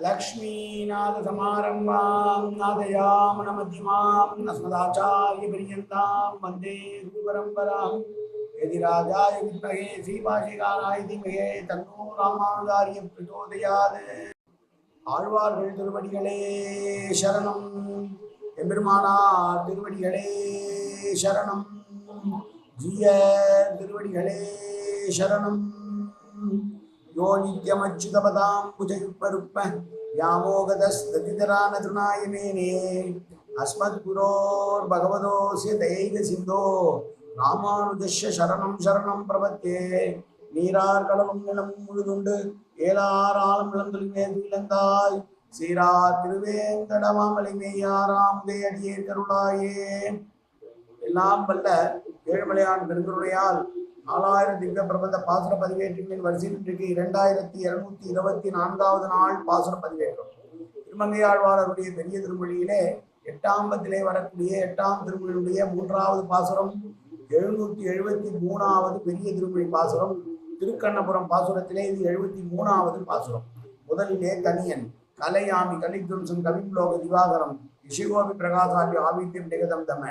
लक्ष्मीनाथसमारम्भां नादयामनमध्यमाम् अस्मदाचार्यपर्यन्तां वन्दे गुरुपरम्पराम् यदि राजाय विद्महे श्रीभाषिकाराय धीमहे तन्नो ராமானுதாரிய பிரச்சோதயாது ஆழ்வார்கள் திருவடிகளே சரணம் எம்பெருமானார் திருவடிகளே சரணம் ஜிய திருவடிகளே சரணம் யோனித்யமச்சுதபதாம் புஜைப்பருப்ப யாமோகதஸ்ததிதரானதுனாய மேனே அஸ்மத் குரோர் பகவதோசிய தைக சிந்தோ ராமானுஜஸ்ய சரணம் சரணம் பிரபத்தே நீரார் கடலும் நிலம் முழுதுண்டு ஏழார் ஆழம் இளந்தொழிலே இழந்தாய் சீரா திருவேங்கடமாமலிமையாராம் தேடியே கருளாயே। எல்லாம் வல்ல ஏழுமலையான் பெருங்கருணையால் நாலாயிரம் திவ்ய பிரபந்த பாசுர பதிவேற்றின் வரிசையில் இன்றைக்கு இரண்டாயிரத்தி இருநூத்தி இருபத்தி நான்காவது நாள் பாசுர பதிவேற்றம். திருமங்கையாழ்வாரருடைய பெரிய திருமொழியிலே எட்டாம் பத்திலே வரக்கூடிய எட்டாம் திருமொழியுடைய மூன்றாவது பாசுரம் எழுநூத்தி எழுபத்தி மூணாவது பெரிய திருமொழி பாசுரம் திருக்கண்ணபுரம் பாசுரத்திலே இது எழுபத்தி மூணாவது பாசுரம். முதலிலே தனியன் கலையாமி கலித்வம்சம் கவிம்லோக திவாகரம் இஷிகோபி பிரகாசாபி ஆவித்தியம் நிகதம் தம.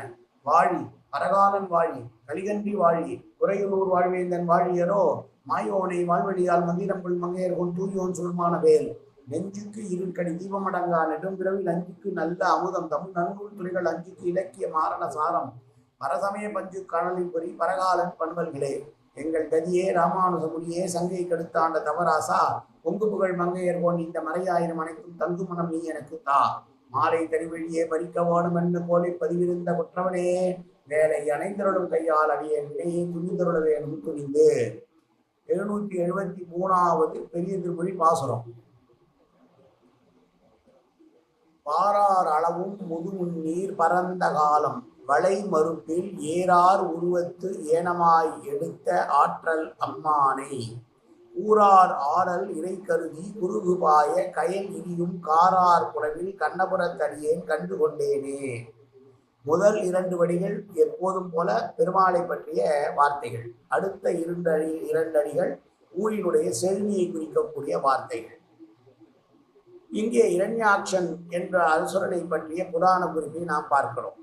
வாழி பரகாலன் வாழி கலிகன்றி வாழி குறையுளூர் வாழ்வேந்தன் வாழியரோ மாயோனை வாழ்வழியால் மந்திரம்புள் மங்கையர் தூயோன் சொல்மான வேல். நெஞ்சுக்கு இருக்கடி தீபமடங்கா நெடும் அஞ்சுக்கு நல்ல அமுதம் தமிழ் நன்னூல் துறைகள் அஞ்சுக்கு இலக்கிய மாரண சாரம். பரசமய பஞ்சு கணலில் பொறி பரகாலன் பண்பல்களே. எங்கள் கதியே ராமானுஜமுடியே சங்கை கெடுத்தாண்ட தவராசா. பொங்கு புகழ் மங்கையர் போன் இந்த மறையாயிரம் அனைத்தும் தங்கு மனம் நீ எனக்கு தா. மாலை தனிவழியே பறிக்க வேணும் என்று போலே பதிவிருந்த குற்றவனே வேலை அணைந்தருடன் கையால் அடிய விடையை துணிந்தருட வேணும் துணிந்து. எழுநூத்தி எழுபத்தி மூணாவது பெரிய திருமொழி பாசுரம். பாரார் அளவும் முதுமுன்னீர் பரந்த காலம் வளை மறுப்பில் ஏறார் உருவத்து ஏனமாய் எடுத்த ஆற்றல் அம்மானை. ஊரார் ஆடல் இறை கருதி குருகுபாய கயல் இனியும் காரார் புறவில் கண்ணபுரத்தடியேன் கண்டு கொண்டேனே. முதல் இரண்டு வடிகள் எப்போதும் போல பெருமாளை பற்றிய வார்த்தைகள். அடுத்த இரண்டடி இரண்டடிகள் ஊரினுடைய செழுமையை குறிக்கக்கூடிய வார்த்தைகள். இங்கே இரண்யாட்சன் என்ற அசுரனை பற்றிய புராண குறிப்பை நாம் பார்க்கிறோம்.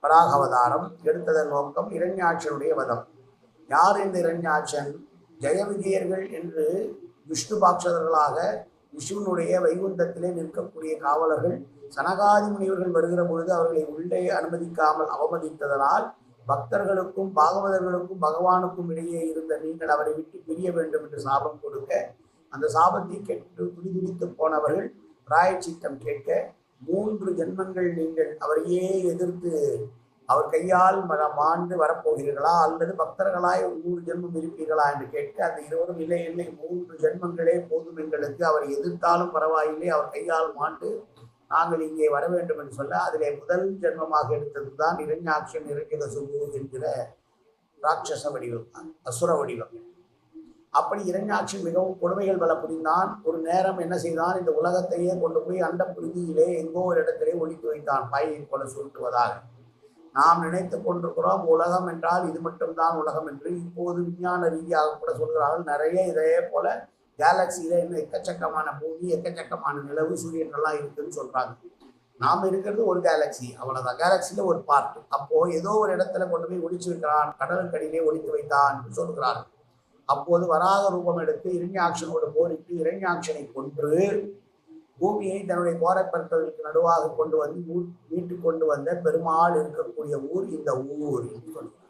பராக அவதாரம் எடுத்ததன் நோக்கம் இரண்யாட்சனுடைய வதம். யார் இந்த இரண்யாட்சன்? ஜெய விஜயர்கள் என்று விஷ்ணு பாக்ஷதர்களாக விஷ்ணுனுடைய வைகுந்தத்திலே நிற்கக்கூடிய காவலர்கள் சனகாதி முனிவர்கள் வருகிற பொழுது அவர்களை உள்ளே அனுமதிக்காமல் அவமதித்ததனால் பக்தர்களுக்கும் பாகவதர்களுக்கும் பகவானுக்கும் இடையே இருந்த நீங்கள் அவரை விட்டு பிரிய வேண்டும் என்று சாபம் கொடுக்க அந்த சாபத்தை கேட்டு துடிதுடித்து போனவர்கள் பிராயச்சித்தம் கேட்க மூன்று ஜென்மங்கள் நீங்கள் அவரையே எதிர்த்து அவர் கையால் மாண்டு வரப்போகிறீர்களா? அல்லது பக்தர்களாய் ஒரு நூறு ஜென்மம் இருப்பீர்களா என்று கேட்க அந்த இருவரும் இல்லை இல்லை மூன்று ஜென்மங்களே போதும் எங்களுக்கு. அவர் எதிர்த்தாலும் பரவாயில்லை அவர் கையால் மாண்டு நாங்கள் இங்கே வர வேண்டும் என்று சொல்ல அதிலே முதல் ஜென்மமாக எடுத்தது தான் இரண்யாட்சன் இறக்கிற சுகு என்கிற ராட்சச வடிவம் அசுர வடிவம். அப்படி இரண்யாட்சி மிகவும் கொடுமைகள் பல புரிந்தான். ஒரு நேரம் என்ன செய்தான்? இந்த உலகத்தையே கொண்டு போய் அண்ட புரிதியிலே எங்கோ ஒரு இடத்திலே ஒழித்து வைத்தான் பாயை கொலை சுருட்டுவதாக. நாம் நினைத்து கொண்டிருக்கிறோம் உலகம் என்றால் இது மட்டும்தான் உலகம் என்று இப்போது விஞ்ஞான ரீதியாக கூட சொல்கிறார்கள். நிறைய இதே போல கேலக்சியில இன்னும் எக்கச்சக்கமான பூமி எக்கச்சக்கமான நிலவு சூரியன் இருக்குன்னு சொல்றாங்க. நாம் இருக்கிறது ஒரு கேலக்சி அவ்வளவுதான். கேலக்சியில ஒரு பார்ட். அப்போ ஏதோ ஒரு இடத்துல கொண்டு போய் ஒழிச்சு வைக்கிறான் கடலுக்கடியிலே ஒழித்து வைத்தான் என்று சொல்கிறார்கள். அப்போது வராக ரூபம் எடுத்து இரண்யாட்சனோடு போரிட்டு இரண்யாட்சனை கொன்று பூமியை தன்னுடைய கோரப்பற்களுக்கு நடுவாக கொண்டு வந்து மீ- மீட்டு கொண்டு வந்த பெருமாள் இருக்கக்கூடிய ஊர் இந்த ஊர் என்று சொல்கிறார்.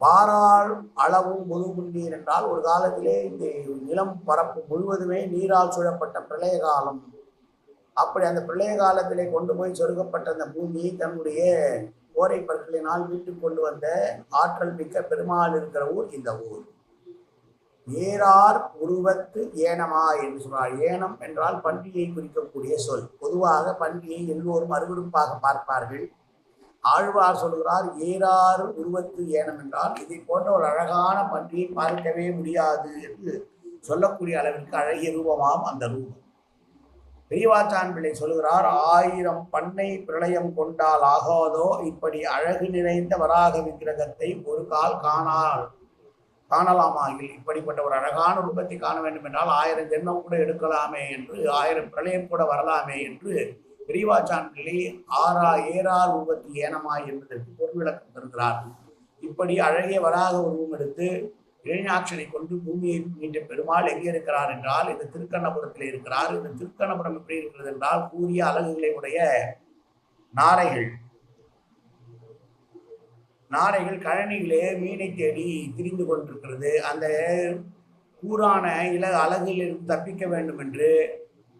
பாராள் அளவும் முதுகுண்டீர் என்றால் ஒரு காலத்திலே இந்த நிலம் பரப்பு முழுவதுமே நீரால் சூழப்பட்ட பிரளய காலம். அப்படி அந்த பிரளய காலத்திலே கொண்டு போய் சொருகப்பட்ட அந்த பூமியை தன்னுடைய கோரை பற்களினால் கொண்டு வந்த ஆற்றல் மிக்க பெருமாள் இருக்கிற ஊர் இந்த ஊர். ஏறார் உருவத்து ஏனமா என்று சொல்றார் ஏனம் என்றால் பன்றியை குறிக்கக்கூடிய சொல். பொதுவாக பன்றியை எல்லோரும் அருவருப்பாக பார்ப்பார்கள். ஆழ்வார் சொல்கிறார் ஏறாறு உருவத்து ஏனம் என்றால் இதை போன்ற ஒரு அழகான பன்றியை பார்க்கவே முடியாது என்று சொல்லக்கூடிய அளவிற்கு அழகிய ரூபமாம் அந்த ரூபம். பெரியவாச்சான் பிள்ளை சொல்கிறார் ஆயிரம் பண்ணை பிரளயம் கொண்டால் ஆகாதோ? இப்படி அழகு நிறைந்த வராக விக்கிரகத்தை ஒரு கால் காணால் காணலாமாயில் இப்படிப்பட்ட ஒரு அழகான ரூபத்தை காண வேண்டும் என்றால் ஆயிரம் ஜென்மம் கூட எடுக்கலாமே என்று ஆயிரம் பிரளயம் கூட வரலாமே என்று பெரியவாச்சான் ஆறா ஏறா ரூபத்தி ஏனமாய் என்பதற்கு பொருள் விளக்கம் தருகிறார். இப்படி அழகிய வராக உருவம் எடுத்து இளைஞாட்சனை கொண்டு பூமியை மீண்டும் பெருமாள் எங்கே இருக்கிறார் என்றால் இந்த திருக்கண்ணபுரத்தில் இருக்கிறார். இந்த திருக்கண்ணபுரம் எப்படி இருக்கிறது என்றால் கூறிய அழகுகளை உடைய நாரைகள் நாரைகள் கழனியிலே மீனை தேடி திரிந்து கொண்டிருக்கிறது. அந்த கூரான இல அழகிலிருந்து தப்பிக்க வேண்டும் என்று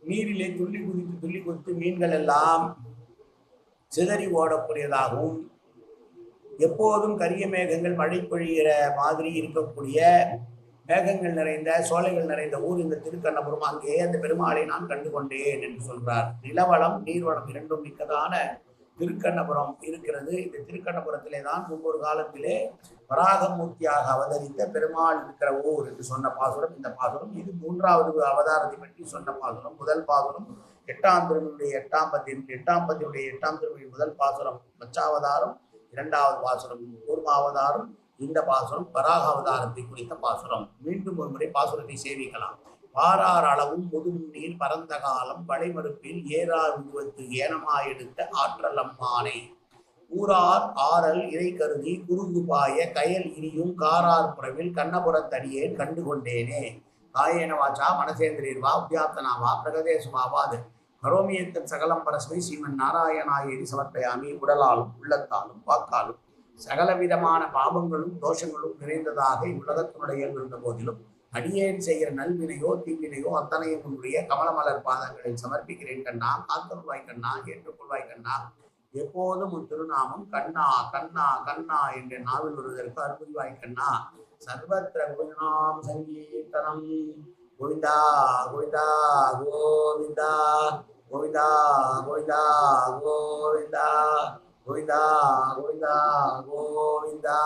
நீரிலே துள்ளி குதித்து துள்ளி குதித்து மீன்கள் எல்லாம் சிதறி ஓடக்கூடியதாகவும் எப்போதும் கரிய மேகங்கள் மழை பொழிகிற மாதிரி இருக்கக்கூடிய மேகங்கள் நிறைந்த சோலைகள் நிறைந்த ஊர் இந்த திருக்கண்ணபுரம். அங்கே அந்த பெருமாளை நான் கண்டு கொண்டேன் என்று சொல்றார். நிலவளம் நீர்வளம் இரண்டும் மிக்கதான திருக்கண்ணபுரம் இருக்கிறது. இந்த திருக்கண்ணபுரத்திலே தான் ஒவ்வொரு காலத்திலே வராகமூர்த்தியாக அவதரித்த பெருமாள் இருக்கிற ஊர் என்று சொன்ன பாசுரம். இந்த பாசுரம் இது மூன்றாவது அவதாரத்தை பற்றி சொன்ன பாசுரம். முதல் பாசுரம் எட்டாம் திருமணியுடைய எட்டாம் பத்தின் எட்டாம் பத்தியுடைய எட்டாம் திருமணி முதல் பாசுரம் மச்சாவதாரம் இரண்டாவது பாசுரம் கூர்மாவதாரம் இந்த பாசுரம் வராக அவதாரத்தை குறித்த பாசுரம். மீண்டும் ஒரு முறை பாசுரத்தை சேவிக்கலாம். ஆறார் அளவும் முதும் நீர் பரந்த காலம் வளைமறுப்பில் ஏறார் உருவத்து ஏனமாயெடுத்த ஆற்றல் அம்மானை. ஊரார் ஆறல் இறை கருதி குறுகு பாய கயல் இனியும் காரார் புறவில் கண்ணபுரத்தடியே கண்டு கொண்டேனே காயேன வாச்சா மனசேந்திரீர்வா உத்தியாத்தனாவா பிரகதேசுமாவாது கரோமியத்தன் சகலம் பரஸ்மை ஸ்ரீமன் நாராயணாயேரி சமர்ப்பயாமி உடலாலும் உள்ளத்தாலும் வாக்காலும். சகலவிதமான பாபங்களும் தோஷங்களும் நிறைந்ததாக இவ்வுலகத்தினுடைய இருந்த போதிலும் அடியேன் செய்கிற நல்வினையோ தீவினையோ அத்தனையும் உன்னுடைய கமலமலர் பாதங்களில் சமர்ப்பிக்கிறேன் கண்ணா. காத்தருள்வாய் கண்ணா ஏற்றுக்கொள்வாய் கண்ணா. எப்போதும் உன் திருநாமம் கண்ணா கண்ணா கண்ணா என்ற நாவில் வருவதற்கு அற்புதவாய் கண்ணா. சர்வத்திர குருநாம் சங்கீர்த்தனம். கோவிந்தா கோவிந்தா கோவிந்தா கோவிந்தா கோவிந்தா கோவிந்தா கோவிந்தா கோவிந்தா.